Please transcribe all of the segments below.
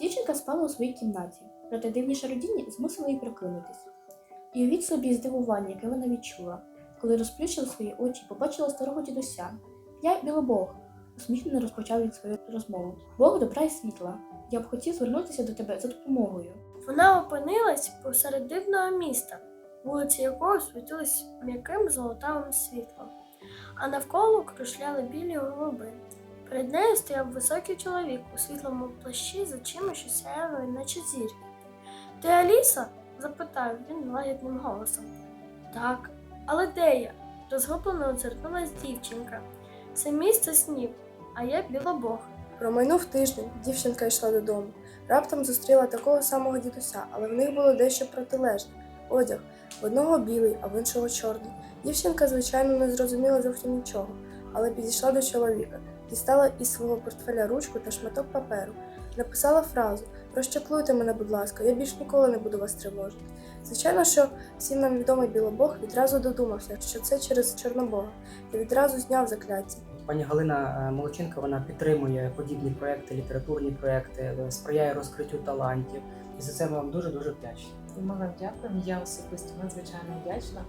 Дівчинка спала у своїй кімнаті, проте дивні шародіння змусили її прокинутись. І увіть собі здивування, яке вона відчула, коли розплющила свої очі побачила старого дідуся. Я білобог, усміхнено розпочав він свою розмову. Бог добра і світла. Я б хотів звернутися до тебе за допомогою. Вона опинилась посеред дивного міста, вулиці якого світились м'яким золотавим світлом, а навколо кружляли білі голуби. Перед нею стояв високий чоловік у світлому плащі з очима, що наче зірки. Ти Аліса? запитав він лагідним голосом. Так, але де я? Розгублено озирнулась дівчинка. Це місце снів, а я білобог. Промайнув тиждень, дівчинка йшла додому. Раптом зустріла такого самого дідуся, але в них було дещо протилежне. Одяг в одного білий, а в іншого чорний. Дівчинка, звичайно, не зрозуміла зовсім нічого, але підійшла до чоловіка, дістала із свого портфеля ручку та шматок паперу, написала фразу Розчаклуйте мене, будь ласка, я більш ніколи не буду вас тривожити. Звичайно, що всім нам відомий білобог відразу додумався, що це через Чорнобога, і відразу зняв закляття. Пані Галина е, Молоченко вона підтримує подібні проекти, літературні проекти, е, сприяє розкриттю талантів. І за це ми вам дуже дуже вдячні. І ми вам дякуємо. Я особисто надзвичайно вдячна.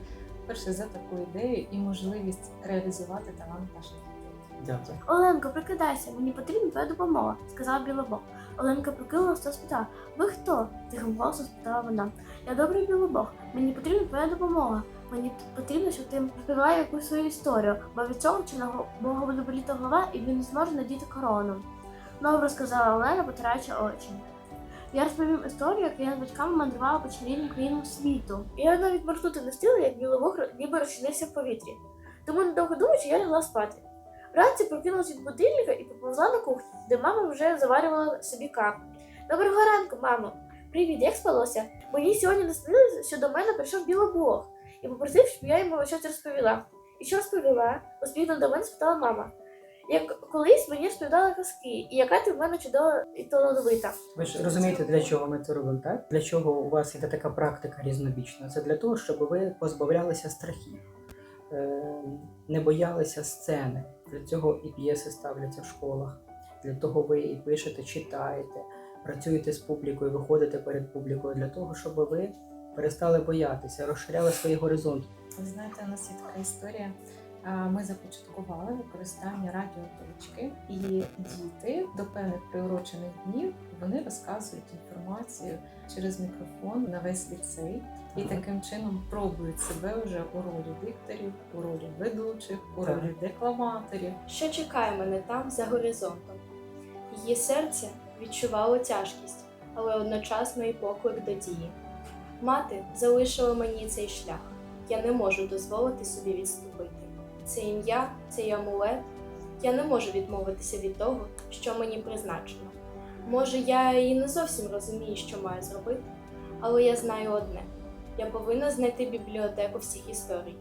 Перше за таку ідею і можливість реалізувати талант наших дітей. Дякую. Оленко, прикидайся, мені потрібна твоя допомога, сказав білобог. Оленка прикинулася та спитала: Ви хто? тихим голосом спитала вона. Я добрий білобог, мені потрібна твоя допомога. Мені потрібно, щоб ти розповіла якусь свою історію, бо від цього чинного Бога буде боліти голова і він не зможе надіти корону. Добре сказала Олена, потираючи очі. Я розповім історію, як я з батьками мандрувала по чарівним країнам світу. І я навіть моргнути не встигла, як білобог ніби розчинився в повітрі. Тому недовго думаючи, я лягла спати. Вранці прокинулась від будильника і поповзла на кухню, де мама вже заварювала собі каву. Доброго ранку, мамо! Привіт, як спалося? Мені сьогодні наснилося, що до мене прийшов білобог і попросив, щоб я йому щось розповіла. І що розповіла? Поспільно до мене спитала мама. Як колись мені розповідали казки, і яка ти в мене чудова і талановита. Ви ж розумієте, для чого ми це робимо, так? Для чого у вас іде така практика різнобічна? Це для того, щоб ви позбавлялися страхів, не боялися сцени. Для цього і п'єси ставляться в школах. Для того ви і пишете, читаєте, працюєте з публікою, виходите перед публікою для того, щоб ви перестали боятися, розширяли свої горизонти. Ви знаєте, у нас є така історія. Ми започаткували використання радіоточки, і діти до певних приурочених днів вони розказують інформацію через мікрофон на весь ліцей. І таким чином пробують себе вже у ролі дикторів, у ролі ведучих, у ролі декламаторів. Що чекає мене там за горизонтом? Її серце відчувало тяжкість, але одночасно і поклик до дії. Мати залишила мені цей шлях. Я не можу дозволити собі відступити. Це ім'я, цей амулет. Я не можу відмовитися від того, що мені призначено. Може, я і не зовсім розумію, що маю зробити, але я знаю одне: я повинна знайти бібліотеку всіх історій.